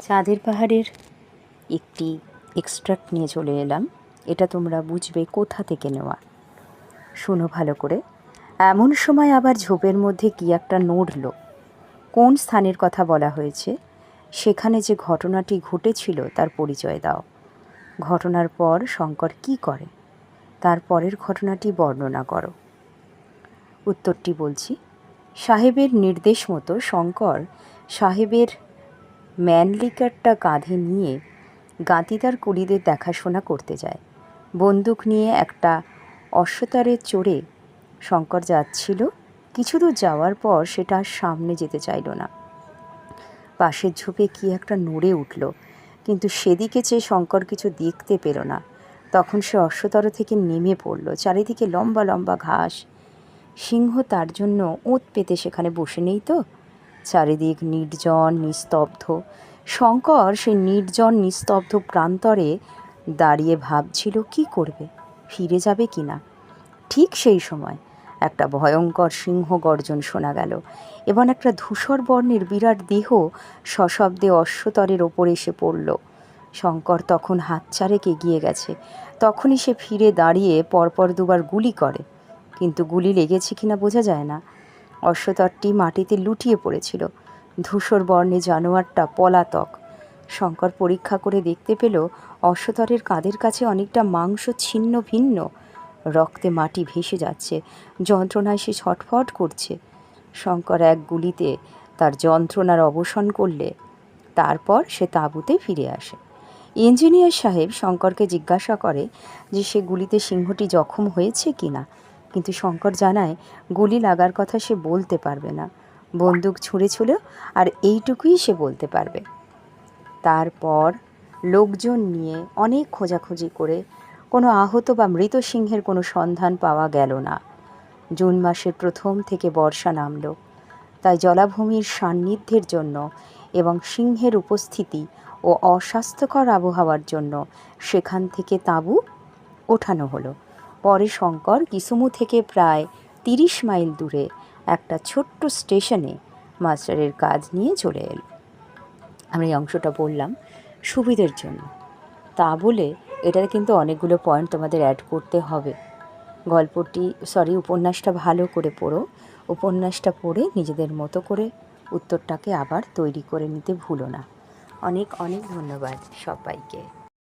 চাঁদের পাহাড়ের একটি এক্সট্রাক্ট নিয়ে চলে এলাম। এটা তোমরা বুঝবে কোথা থেকে নেওয়া। শোনো ভালো করে। এমন সময় আবার ঝোপের মধ্যে কি একটা নড়ল। কোন স্থানের কথা বলা হয়েছে? সেখানে যে ঘটনাটি ঘটেছিল তার পরিচয় দাও। ঘটনার পর শঙ্কর কি করে? তার পরের ঘটনাটি বর্ণনা করো। উত্তরটি বলছি। সাহেবের নির্দেশ মতো শঙ্কর সাহেবের ম্যানলিকারটা কাঁধে নিয়ে গাঁতিদার কুলিদের দেখাশোনা করতে যায়। বন্দুক নিয়ে একটা অশ্বতারে চড়ে শঙ্কর যাচ্ছিল। কিছু দূর যাওয়ার পর সেটা সামনে যেতে চাইল না। পাশের ঝোপে কি একটা নড়ে উঠল, কিন্তু সেদিকে চেয়ে শঙ্কর কিছু দেখতে পেল না। তখন সে অশ্বতর থেকে নেমে পড়ল, চারিদিকে লম্বা লম্বা ঘাস। সিংহ তার জন্য ওঁত পেতে সেখানে বসে নেই তো? চারিদিক নির্জন, নিস্তব্ধ। শঙ্কর সেই নির্জন, নিস্তব্ধ প্রান্তরে দাঁড়িয়ে ভাবছিল, কি করবে? ফিরে যাবে কি না? ঠিক সেই সময় একটা ভয়ঙ্কর সিংহ গর্জন শোনা গেল, এবং একটা ধূসর বর্ণের বিরাট দেহ সশব্দে অশ্বতরের ওপর এসে পড়ল। শঙ্কর তখন হাত চারেক এগিয়ে গেছে। তখনই সে ফিরে দাঁড়িয়ে পরপর দুবার গুলি করে, কিন্তু গুলি লেগেছে কিনা বোঝা যায় না। অশ্বতরটি মাটিতে লুটিয়ে পড়েছিল। ধূসর বর্ণে জানোয়ারটা পলাতক। শঙ্কর পরীক্ষা করে দেখতে পেল, অশ্বতরের কাঁধের কাছে অনেকটা মাংস ছিন্ন ভিন্ন। রক্তে মাটি ভেসে যাচ্ছে, যন্ত্রণায় সে ছটফট করছে। শঙ্কর এক গুলিতে তার যন্ত্রণার অবসান করলে, তারপর সে তাঁবুতে ফিরে আসে। ইঞ্জিনিয়ার সাহেব শঙ্করকে জিজ্ঞাসা করে যে সে গুলিতে সিংহটি জখম হয়েছে কিনা। কিন্তু শঙ্কর জানায়, গুলি লাগার কথা সে বলতে পারবে না। বন্দুক ছুঁড়েছিল আর এইটুকুই সে বলতে পারবে। তারপর লোকজন নিয়ে অনেক খোঁজাখুঁজি করে কোনো আহত বা মৃত সিংহের কোনো সন্ধান পাওয়া গেল না। জুন মাসের প্রথম থেকে বর্ষা নামল। তাই জলাভূমির সান্নিধ্যের জন্য এবং সিংহের উপস্থিতি ও অস্বাস্থ্যকর আবহাওয়ার জন্য সেখান থেকে তাঁবু ওঠানো হলো। পরে শঙ্কর কিসুমু থেকে প্রায় তিরিশ মাইল দূরে একটা ছোট্ট স্টেশনে মাস্টারের কাজ নিয়ে চলে এলো। আমি এই অংশটা বললাম সুবিধের জন্য। তা বলে এটার কিন্তু অনেকগুলো পয়েন্ট তোমাদের অ্যাড করতে হবে। গল্পটি সরি উপন্যাসটা ভালো করে পড়ো। উপন্যাসটা পড়ে নিজেদের মতো করে উত্তরটাকে আবার তৈরি করে নিতে ভুলো না। অনেক অনেক ধন্যবাদ সবাইকে।